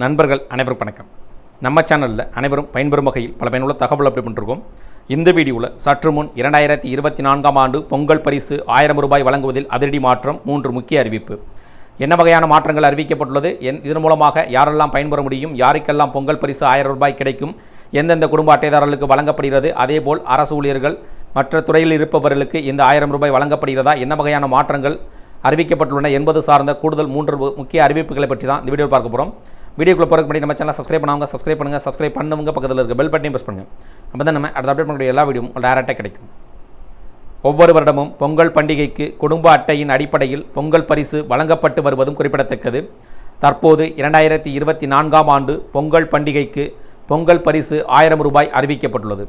நண்பர்கள் அனைவருக்கும் வணக்கம். நம்ம சேனலில் அனைவரும் பயன்பெறும் வகையில் பல பயனுள்ள தகவல் அப்படி பண்ணிருக்கோம். இந்த வீடியோவில் சற்று முன் இரண்டாயிரத்தி இருபத்தி நான்காம் ஆண்டு பொங்கல் பரிசு ஆயிரம் ரூபாய் வழங்குவதில் அதிரடி மாற்றம் மூன்று முக்கிய அறிவிப்பு. என்ன வகையான மாற்றங்கள் அறிவிக்கப்பட்டுள்ளது? என் இதன் மூலமாக யாரெல்லாம் பயன்பெற முடியும்? யாருக்கெல்லாம் பொங்கல் பரிசு ஆயிரம் ரூபாய் கிடைக்கும்? எந்தெந்த குடும்ப அட்டைதாரர்களுக்கு வழங்கப்படுகிறது? அதேபோல் அரசு ஊழியர்கள் மற்ற துறையில் இருப்பவர்களுக்கு இந்த ஆயிரம் ரூபாய் வழங்கப்படுகிறதா? என்ன வகையான மாற்றங்கள் அறிவிக்கப்பட்டுள்ளன என்பது சார்ந்த கூடுதல் மூன்று முக்கிய அறிவிப்புகளை பற்றி தான் இந்த வீடியோவில் பார்க்க போகிறோம் வீடியோக்குள்ள போகிறதுக்கு முன்னாடி நம்ம சேனல் சப்ஸ்கிரைப் பண்ணுவாங்க சப்ஸ்கிரைப் பண்ணுங்கள் சப்ஸ்கிரைப் பண்ணவங்க பக்கத்தில் இருக்க பெல் பட்டனையும் ப்ரெஸ் பண்ணுங்கள் அப்போ தான் நம்ம அடுத்த அப்டேட் பண்ணக்கூடிய எல்லா வீடியோவும் டேரெக்டாக கிடைக்கும். ஒவ்வொரு வருடமும் பொங்கல் பண்டிகைக்கு குடும்ப அட்டையின் அடிப்படையில் பொங்கல் பரிசு வழங்கப்பட்டு வருவதும் குறிப்பிடத்தக்கது. தற்போது இரண்டாயிரத்தி இருபத்தி நான்காம் ஆண்டு பொங்கல் பண்டிகைக்கு பொங்கல் பரிசு ஆயிரம் ரூபாய் அறிவிக்கப்பட்டுள்ளது.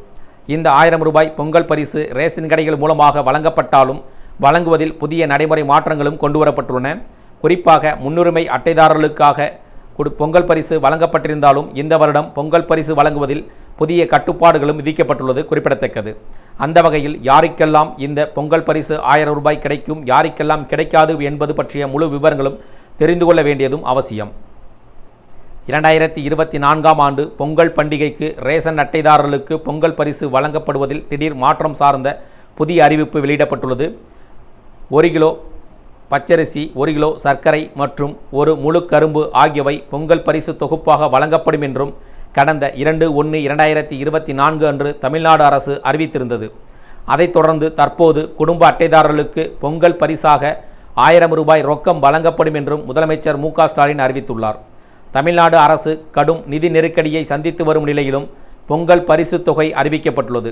இந்த ஆயிரம் ரூபாய் பொங்கல் பரிசு ரேஷன் கடைகள் மூலமாக வழங்கப்பட்டாலும் வழங்குவதில் புதிய நடைமுறை மாற்றங்களும் கொண்டுவரப்பட்டுள்ளன. குறிப்பாக முன்னுரிமை அட்டைதாரர்களுக்காக குடு பொங்கல் பரிசு வழங்கப்பட்டிருந்தாலும் இந்த வருடம் பொங்கல் பரிசு வழங்குவதில் புதிய கட்டுப்பாடுகளும் விதிக்கப்பட்டுள்ளது குறிப்பிடத்தக்கது. அந்த வகையில் யாருக்கெல்லாம் இந்த பொங்கல் பரிசு ஆயிரம் ரூபாய் கிடைக்கும் யாருக்கெல்லாம் கிடைக்காது என்பது பற்றிய முழு விவரங்களும் தெரிந்து கொள்ள வேண்டியதும் அவசியம். இரண்டாயிரத்தி இருபத்தி நான்காம் ஆண்டு பொங்கல் பண்டிகைக்கு ரேஷன் அட்டைதாரர்களுக்கு பொங்கல் பரிசு வழங்கப்படுவதில் திடீர் மாற்றம் சார்ந்த புதிய அறிவிப்பு வெளியிடப்பட்டுள்ளது. ஒரு கிலோ பச்சரிசி ஒரு கிலோ சர்க்கரை மற்றும் ஒரு முழு கரும்பு ஆகியவை பொங்கல் பரிசு தொகுப்பாக வழங்கப்படும் என்றும் கடந்த இரண்டு ஒன்று இரண்டாயிரத்தி இருபத்தி நான்கு அன்று தமிழ்நாடு அரசு அறிவித்திருந்தது. அதைத் தொடர்ந்து தற்போது குடும்ப அட்டைதாரர்களுக்கு பொங்கல் பரிசாக ஆயிரம் ரூபாய் ரொக்கம் வழங்கப்படும் என்றும் முதலமைச்சர் மு ஸ்டாலின் அறிவித்துள்ளார். தமிழ்நாடு அரசு கடும் நிதி நெருக்கடியை சந்தித்து வரும் நிலையிலும் பொங்கல் பரிசு தொகை அறிவிக்கப்பட்டுள்ளது.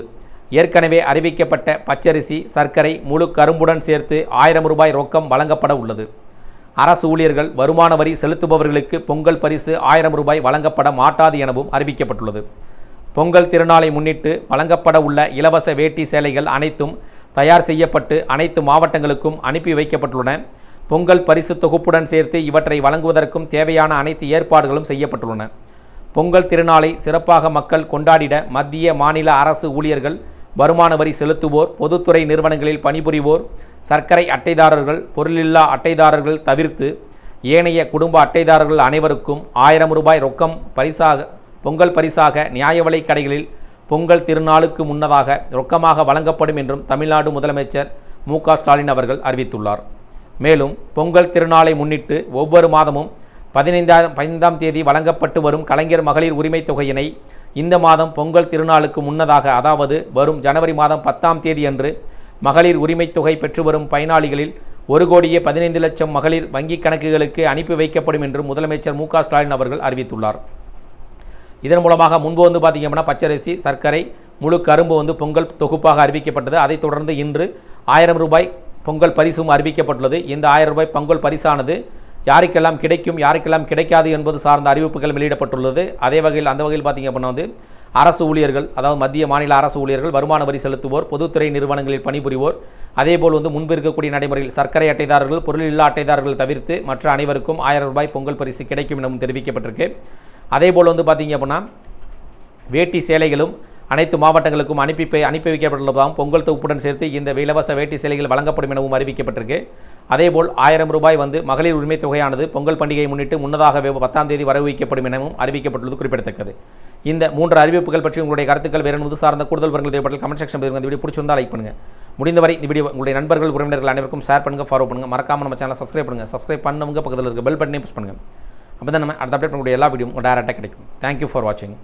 ஏற்கனவே அறிவிக்கப்பட்ட பச்சரிசி சர்க்கரை முழு கரும்புடன் சேர்த்து ஆயிரம் ரூபாய் ரொக்கம் வழங்கப்பட உள்ளது. அரசு ஊழியர்கள் வருமான வரி செலுத்துபவர்களுக்கு பொங்கல் பரிசு ஆயிரம் ரூபாய் வழங்கப்பட மாட்டாது எனவும் அறிவிக்கப்பட்டுள்ளது. பொங்கல் திருநாளை முன்னிட்டு வழங்கப்பட உள்ள இலவச வேட்டி சேலைகள் அனைத்தும் தயார் செய்யப்பட்டு அனைத்து மாவட்டங்களுக்கும் அனுப்பி வைக்கப்பட்டுள்ளன. பொங்கல் பரிசு தொகுப்புடன் சேர்த்து இவற்றை வழங்குவதற்கும் தேவையான அனைத்து ஏற்பாடுகளும் செய்யப்பட்டுள்ளன. பொங்கல் திருநாளை சிறப்பாக மக்கள் கொண்டாடிட மத்திய மாநில அரசு ஊழியர்கள் வருமான வரி செலுத்துவோர் பொதுத்துறை நிறுவனங்களில் பணிபுரிவோர் சர்க்கரை அட்டைதாரர்கள் பொருளில்லா அட்டைதாரர்கள் தவிர்த்து ஏனைய குடும்ப அட்டைதாரர்கள் அனைவருக்கும் ஆயிரம் ரூபாய் ரொக்கம் பரிசாக பொங்கல் பரிசாக நியாய விலை கடைகளில் பொங்கல் திருநாளுக்கு முன்னதாக ரொக்கமாக வழங்கப்படும் என்றும் தமிழ்நாடு முதலமைச்சர் மு ஸ்டாலின் அவர்கள் அறிவித்துள்ளார். மேலும் பொங்கல் திருநாளை முன்னிட்டு ஒவ்வொரு மாதமும் பதினைந்தாம் பதினைந்தாம் தேதி வழங்கப்பட்டு வரும் கலைஞர் மகளிர் உரிமைத் தொகையினை இந்த மாதம் பொங்கல் திருநாளுக்கு முன்னதாக அதாவது வரும் ஜனவரி மாதம் பத்தாம் தேதி அன்று மகளிர் உரிமைத் தொகை பெற்று வரும் பயனாளிகளில் ஒரு கோடியே பதினைந்து லட்சம் மகளிர் வங்கிக் கணக்குகளுக்கு அனுப்பி வைக்கப்படும் என்று முதலமைச்சர் மு ஸ்டாலின் அவர்கள் அறிவித்துள்ளார். இதன் மூலமாக முன்பு வந்து பார்த்திங்க அப்படின்னா பச்சரிசி சர்க்கரை முழு கரும்பு வந்து பொங்கல் தொகுப்பாக அறிவிக்கப்பட்டது. அதைத் தொடர்ந்து இன்று ஆயிரம் ரூபாய் பொங்கல் பரிசும் அறிவிக்கப்பட்டுள்ளது. இந்த ஆயிரம் ரூபாய் பொங்கல் பரிசானது யாருக்கெல்லாம் கிடைக்கும் யாருக்கெல்லாம் கிடைக்காது என்பது சார்ந்த அறிவிப்புகள் வெளியிடப்பட்டுள்ளது. அதே வகையில் அந்த வகையில் பார்த்திங்க அப்படின்னா வந்து அரசு ஊழியர்கள் அதாவது மத்திய மாநில அரசு ஊழியர்கள் வருமான வரி செலுத்துவோர் பொதுத்துறை நிறுவனங்களில் பணிபுரிவோர் அதேபோல் வந்து முன்பு இருக்கக்கூடிய நடைமுறையில் சர்க்கரை அட்டைதாரர்கள் பொருள் இல்லா அட்டைதாரர்கள் தவிர்த்து மற்ற அனைவருக்கும் ஆயிரம் ரூபாய் பொங்கல் பரிசு கிடைக்கும் எனவும் தெரிவிக்கப்பட்டிருக்கு. அதேபோல் வந்து பார்த்திங்க அப்படின்னா வேட்டி சேலைகளும் அனைத்து மாவட்டங்களுக்கும் அனுப்பி அனுப்பி வைக்கப்பட்டுள்ளதாகவும் பொங்கல் தொகுப்புடன் சேர்த்து இந்த இலவச வேட்டி சேலைகள் வழங்கப்படும் எனவும் அறிவிக்கப்பட்டிருக்கு. அதேபோல் ஆயிரம் ரூபாய் வந்து மகளிர் உரிமை தொகையானது பொங்கல் பண்டிகையை முன்னிட்டு முன்னதாகவே பத்தாம் தேதி வரவிக்கப்படும் வைக்கப்படும் எனவும் அறிவிக்கப்பட்டுள்ளது குறிப்பிடத்தக்கது. இந்த மூன்று அறிவிப்புகள் பற்றி உங்களுடைய கருத்துக்கள் வேறு என்பது சார்ந்த கூடுதல் விவரங்கள் தேவைப்பட்டால் கமெண்ட் செக்ஷன் இந்த வீடியோ பிடிச்சிருந்தால் லைக் பண்ணுங்கள் முடிந்தவரை இந்த வீடியோ உங்களுடைய நண்பர்கள் உறவினர்கள் அனைவருக்கும் ஷேர் பண்ணுங்கள் ஃபாலோ பண்ணுங்கள் மறக்காமல் நம்ம சேனலை சப்ஸ்கிரைப் பண்ணுங்கள் சப்ஸ்கிரைப் பண்ணவங்க பக்கத்தில் இருக்க பெல் பட்டனையும் ப்ரெஸ் பண்ணுங்கள் அப்போ தான் நம்ம அடுத்த அப்டேட் பண்ணக்கூடிய எல்லா வீடியோ டேரெக்டாக கிடைக்கும். தேங்க்யூ ஃபார் வாட்சிங்